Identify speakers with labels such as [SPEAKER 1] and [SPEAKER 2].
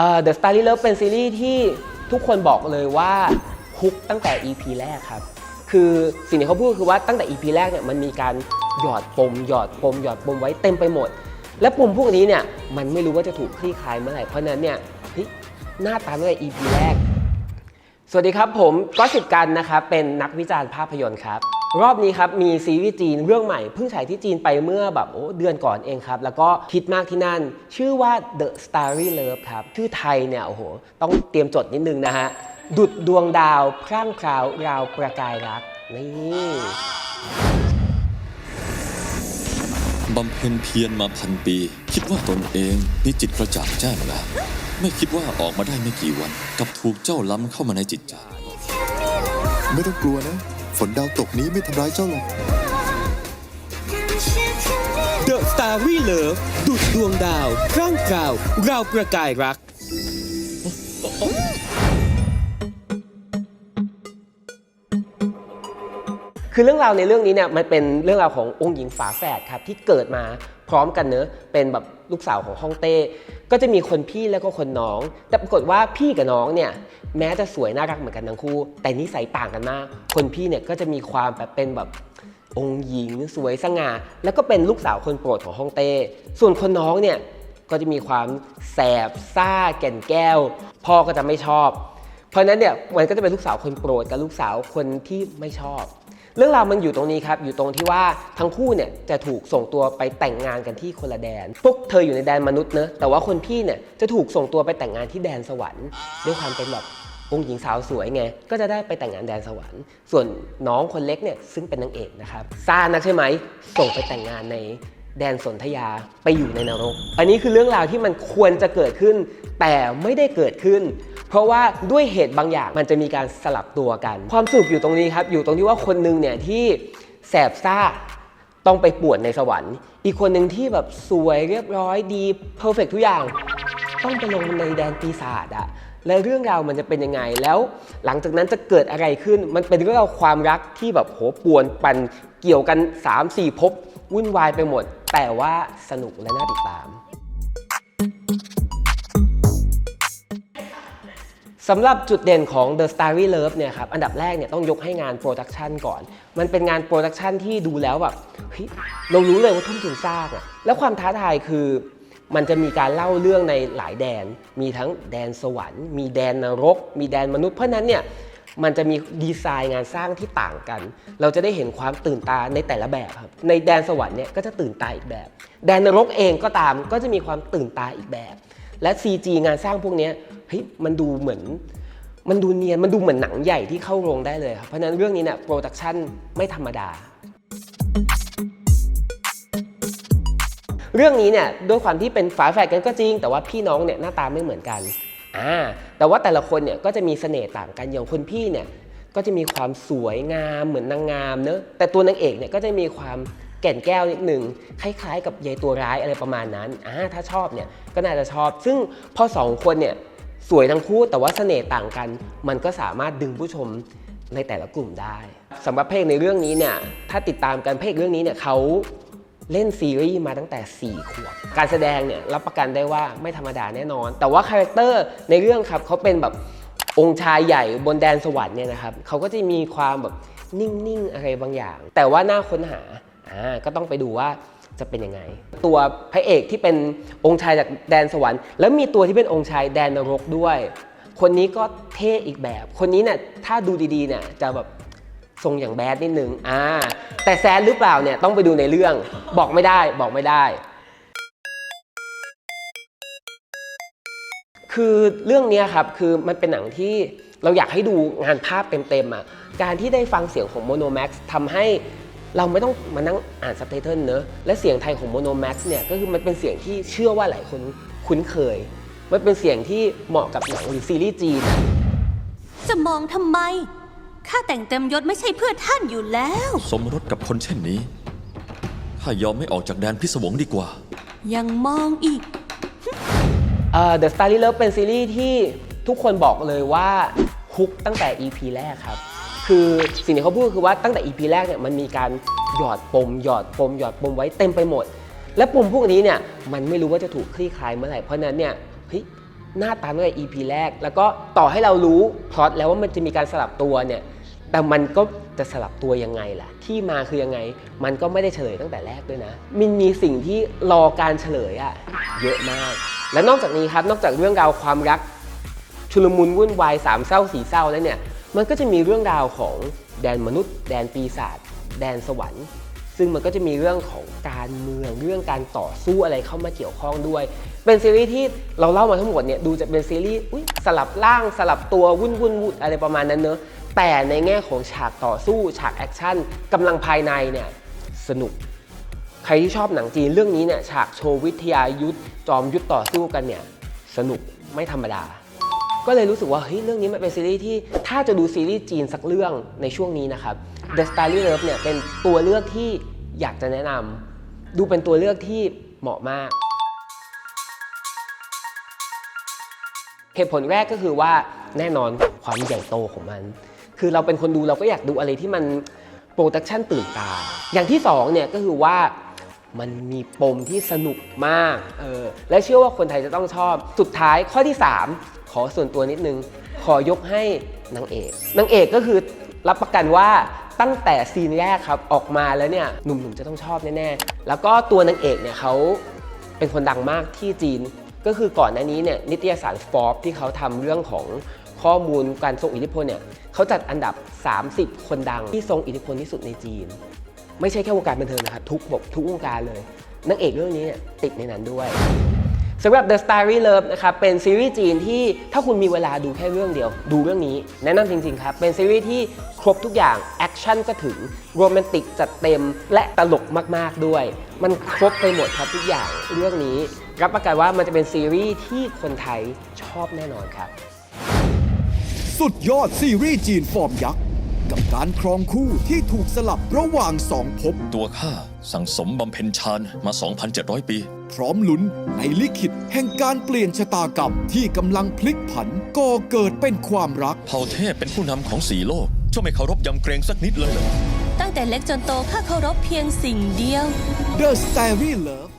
[SPEAKER 1] เอ่อ The Starry Love เป็นซีรีส์ที่ทุกคนบอกเลยว่าฮุกตั้งแต่ EP แรกครับ คือสิ่งที่เขาพูดคือว่าตั้งแต่ EP แรกเนี่ยมันมีการหยอดปมหยอดปมหยอดปมไว้เต็มไปหมด และปมพวกนี้เนี่ยมันไม่รู้ว่าจะถูกคลี่คลายเมื่อไหร่เพราะนั้นเนี่ยหน้าตาตั้งแต่ EP แรก สวัสดีครับผมก็สิบกันนะครับเป็นนักวิจารณ์ภาพยนตร์ครับ รอบนี้ครับมีซีรีส์จีนเรื่องใหม่เพิ่งฉายที่จีนไปเมื่อแบบโอ้เดือนก่อนเองครับ แล้วก็ฮิตมากที่นั่น ชื่อว่า The Starry Love ครับ ชื่อไทยเนี่ยโอ้โห ต้องเตรียมจดนิดนึงนะฮะ ดุดดวงดาวพร่างพราวราวประกายรัก นี่
[SPEAKER 2] บำเพ็ญเพียรมาพันปี คิดว่าตนเองมีจิตกระจ่างแจ้งแล้วไม่คิดว่าออกมาได้ไม่กี่วัน กับถูกเจ้าล้ำเข้ามาในจิตใจ
[SPEAKER 3] ไม่ต้องกลัวนะ ฝนดาวตกนี้ไม่ทำร้ายเจ้าหรอก
[SPEAKER 4] The Starry Love ดุดดวงดาวร่างกราวราวประกายรัก
[SPEAKER 1] คือเรื่องราวในเรื่องนี้เนี่ยมันเป็นเรื่องราวขององค์หญิงฝาแฝดครับที่เกิดมาพร้อมกันเนอะเป็นแบบลูกสาวของฮ่องเต้ ก็จะมีคนพี่แล้วก็คนน้อง แต่ปรากฏว่าพี่กับน้องเนี่ยแม้จะสวยน่ารักเหมือนกันทั้งคู่ แต่นิสัยต่างกันมาก คนพี่เนี่ยก็จะมีความแบบเป็นแบบองค์หญิงสวยสง่าแล้วก็เป็นลูกสาวคนโปรดของฮ่องเต้ ส่วนคนน้องเนี่ยก็จะมีความแสบซ่าแก่นแก้ว พ่อก็จะไม่ชอบ เพราะฉะนั้นเนี่ยมันก็จะเป็นลูกสาวคนโปรดกับลูกสาวคนที่ไม่ชอบ เรื่องราวมันอยู่ตรงนี้ครับ อยู่ตรงที่ว่าทั้งคู่เนี่ยจะถูกส่งตัวไปแต่งงานกันที่คนละแดน พวกเธออยู่ในแดนมนุษย์เนอะแต่ว่าคนพี่เนี่ยจะถูกส่งตัวไปแต่งงานที่แดนสวรรค์ด้วยความเป็นแบบองค์หญิงสาวสวยไง ก็จะได้ไปแต่งงานแดนสวรรค์ ส่วนน้องคนเล็กเนี่ยซึ่งเป็นนางเอกนะครับซ่านักใช่ไหม ส่งไปแต่งงานใน แดนสนธยาไปอยู่ในนรก อันนี้คือเรื่องราวที่มันควรจะเกิดขึ้น แต่ไม่ได้เกิดขึ้น เพราะว่าด้วยเหตุบางอย่างมันจะมีการสลับตัวกัน ความสนุกอยู่ตรงนี้ครับ อยู่ตรงที่ว่าคนหนึ่งเนี่ยที่แสบซ่าต้องไปปวนในสวรรค์ อีกคนหนึ่งที่แบบสวยเรียบร้อยดีเพอร์เฟกทุกอย่าง ต้องไปลงในแดนปีศาจอะแล้วเรื่องราวมันจะเป็นยังไงแล้ว หลังจากนั้นจะเกิดอะไรขึ้น มันเป็นเรื่องราวความรักที่แบบโหป่วนปั่นเกี่ยวกัน 3-4ภพวุ่นวายไปหมด แต่ว่าสนุกและน่าติดตามสำหรับจุดเด่นของ The Starry Love เนี่ยครับ อันดับแรกเนี่ยต้องยกให้งานโปรดักชันก่อน มันเป็นงานโปรดักชันที่ดูแล้วแบบเรารู้เลยว่าทุ่มทุนสร้างอะแล้วความท้าทายคือมันจะมีการเล่าเรื่องในหลายแดน มีทั้งแดนสวรรค์ มีแดนนรก มีแดนมนุษย์ เพราะนั้นเนี่ย มันจะมีดีไซน์งานสร้างที่ต่างกัน เราจะได้เห็นความตื่นตาในแต่ละแบบครับ ในแดนสวรรค์เนี่ยก็จะตื่นตาอีกแบบ แดนนรกเองก็ตามก็จะมีความตื่นตาอีกแบบ และ CG งานสร้างพวกนี้เฮ้ยมันดูเหมือน มันดูเนียน มันดูเหมือนหนังใหญ่ที่เข้าโรงได้เลยครับ เพราะนั้นเรื่องนี้เนี่ยโปรดักชันไม่ธรรมดา เรื่องนี้เนี่ยด้วยความที่เป็นฝาแฝดกันก็จริง แต่ว่าพี่น้องเนี่ยหน้าตาไม่เหมือนกัน อ่าแต่ว่าแต่ละคนเนี่ยก็จะมีเสน่ห์ต่างกันอย่างคนพี่เนี่ยก็จะมีความสวยงามเหมือนนางงามเนอะแต่ตัวนางเอกเนี่ยก็จะมีความแก่นแก้วนิดหนึ่งคล้ายๆ กับยายตัวร้ายอะไรประมาณนั้นอ่าถ้าชอบเนี่ยก็น่าจะชอบ ซึ่งพอสองคนเนี่ยสวยทั้งคู่แต่ว่าเสน่ห์ต่างกัน มันก็สามารถดึงผู้ชมในแต่ละกลุ่มได้สำหรับเพลงในเรื่องนี้เนี่ยถ้าติดตามกันเพลงเรื่องนี้เนี่ยเขา เล่นซีรีส์มาตั้งแต่ 4 ขวบ การแสดงเนี่ยรับประกันได้ว่าไม่ธรรมดาแน่นอน แต่ว่าคาแรคเตอร์ในเรื่องครับเขาเป็นแบบองค์ชายใหญ่บนแดนสวรรค์เนี่ยนะครับเขาก็จะมีความแบบนิ่ง ๆ อะไรบางอย่าง แต่ว่าน่าค้นหาอ่าก็ต้องไปดูว่าจะเป็นยังไง ตัวพระเอกที่เป็นองค์ชายจากแดนสวรรค์ แล้วมีตัวที่เป็นองค์ชายแดนนรกด้วย คนนี้ก็เท่อีกแบบ คนนี้เนี่ยถ้าดูดีๆเนี่ยจะแบบ ทรงอย่างแบดนิดนึงอ่าแต่แซดหรือเปล่าเนี่ยต้องไปดูในเรื่องบอกไม่ได้บอกไม่ได้ คือเรื่องเนี้ยครับคือมันเป็นหนังที่เราอยากให้ดูงานภาพเต็มๆอะการที่ได้ฟังเสียงของ Mono Max ทำให้เราไม่ต้องมานั่งอ่านซับไตเติลเนอะและเสียงไทยของ Mono Max เนี่ยก็คือมันเป็นเสียงที่เชื่อว่าหลายคนคุ้นเคย มันเป็นเสียงที่เหมาะกับหนังหรือซีรีส์จีน
[SPEAKER 5] จะมองทำไม ข้าแต่งเต็มยศไม่ใช่เพื่อท่านอยู่แล้ว
[SPEAKER 2] สมรสกับคนเช่นนี้ข้ายอมไม่ออกจากแดนพิศวงดีกว่า
[SPEAKER 5] ยังมองอีก
[SPEAKER 1] เอ่อ The Starry Love เป็นซีรีส์ที่ทุกคนบอกเลยว่าฮุกตั้งแต่ EP แรกครับ คือสิ่งที่เขาพูดคือว่าตั้งแต่ EP แรกเนี่ยมันมีการหยอดปม หยอดปม หยอดปมไว้เต็มไปหมด และปมพวกนี้เนี่ยมันไม่รู้ว่าจะถูกคลี่คลายเมื่อไหร่เพราะฉะนั้นเนี่ยเฮ้ย หน้าตาตั้งแต่ EP แรก แล้วก็ต่อให้เรารู้พล็อตแล้วว่ามันจะมีการสลับตัวเนี่ยแต่มันก็จะสลับตัวยังไงล่ะ ที่มาคือยังไง มันก็ไม่ได้เฉลยตั้งแต่แรกด้วยนะ มันมีสิ่งที่รอการเฉลยอะเยอะมาก และนอกจากนี้ครับนอกจากเรื่องราวความรัก ชุลมุนวุ่นวายสามเศร้าสี่เศร้าแล้วเนี่ยมันก็จะมีเรื่องราวของแดนมนุษย์ แดนปีศาจแดนสวรรค์ ซึ่งมันก็จะมีเรื่องของการเมืองเรื่องการต่อสู้อะไรเข้ามาเกี่ยวข้องด้วย เป็นซีรีส์ที่เราเล่ามาทั้งหมดเนี่ยดูจะเป็นซีรีส์สลับร่างสลับตัววุ่นวุ่นวุ่นอะไรประมาณนั้นเนอะแต่ในแง่ของฉากต่อสู้ฉากแอคชั่นกำลังภายในเนี่ยสนุก ใครที่ชอบหนังจีนเรื่องนี้เนี่ยฉากโชว์วิทยายุทธจอมยุทธต่อสู้กันเนี่ยสนุกไม่ธรรมดา ก็เลยรู้สึกว่าเฮ้ยเรื่องนี้มันเป็นซีรีส์ที่ถ้าจะดูซีรีส์จีนสักเรื่องในช่วงนี้นะครับ The Starry Love เนี่ยเป็นตัวเลือกที่ อยากจะแนะนำดูเป็นตัวเลือกที่เหมาะมาก เหตุผลแรกก็คือว่าแน่นอนความใหญ่โตของมัน คือเราเป็นคนดูเราก็อยากดูอะไรที่มันโปรดักชันตื่นตา อย่างที่สองเนี่ยก็คือว่ามันมีปมที่สนุกมากเออและเชื่อว่าคนไทยจะต้องชอบ สุดท้ายข้อที่ 3 ขอส่วนตัวนิดนึง ขอยกให้นางเอกนางเอกก็คือรับประกันว่า ตั้งแต่ซีนแรกครับออกมาแล้วเนี่ยหนุ่มๆจะต้องชอบแน่ๆแล้วก็ตัวนางเอกเนี่ยเขาเป็นคนดังมากที่จีน ก็คือก่อนหน้านี้เนี่ยนิตยสารฟอ b ที่เขาทำเรื่องของข้อมูลการทรงอิทธิพลเนี่ยเขาจัดอันดับ 30 คนดังที่ทรงอิทธิพลที่สุดในจีน ไม่ใช่แค่วงการบันเทิงนะครับทุกบบทุกวงการเลยนางเอกเรื่องนี้เนี่ยติดในนั้นด้วย สำหรับ The Starry Love นะครับ เป็นซีรีส์จีนที่ถ้าคุณมีเวลาดูแค่เรื่องเดียว ดูเรื่องนี้ แนะนำจริง ๆ ครับ เป็นซีรีส์ที่ครบทุกอย่าง แอคชั่นก็ถึง โรแมนติกจัดเต็ม และตลกมาก ๆ ด้วย มันครบไปหมดครับทุกอย่างเรื่องนี้ รับประกันว่ามันจะเป็นซีรีส์ที่คนไทยชอบแน่นอนครับ
[SPEAKER 6] สุดยอดซีรีส์จีนฟอร์มยักษ์กับการครองคู่ที่ถูกสลับระหว่างสองภพ
[SPEAKER 2] ตัวข้าสั่งสมบำเพ็ญฌานมา 2,700 ปี
[SPEAKER 6] พร้อมลุ้นในลิขิตแห่งการเปลี่ยนชะตากรรมที่กำลังพลิกผันก่อเกิดเป็นความรัก
[SPEAKER 2] เผ่าเทพเป็นผู้นำของสีโลกเจ้าไม่เคารพยำเกรงสักนิดเลยเหรอ
[SPEAKER 5] ตั้งแต่เล็กจนโตข้าเคารพเพียงสิ่งเดียว
[SPEAKER 6] The Starry Love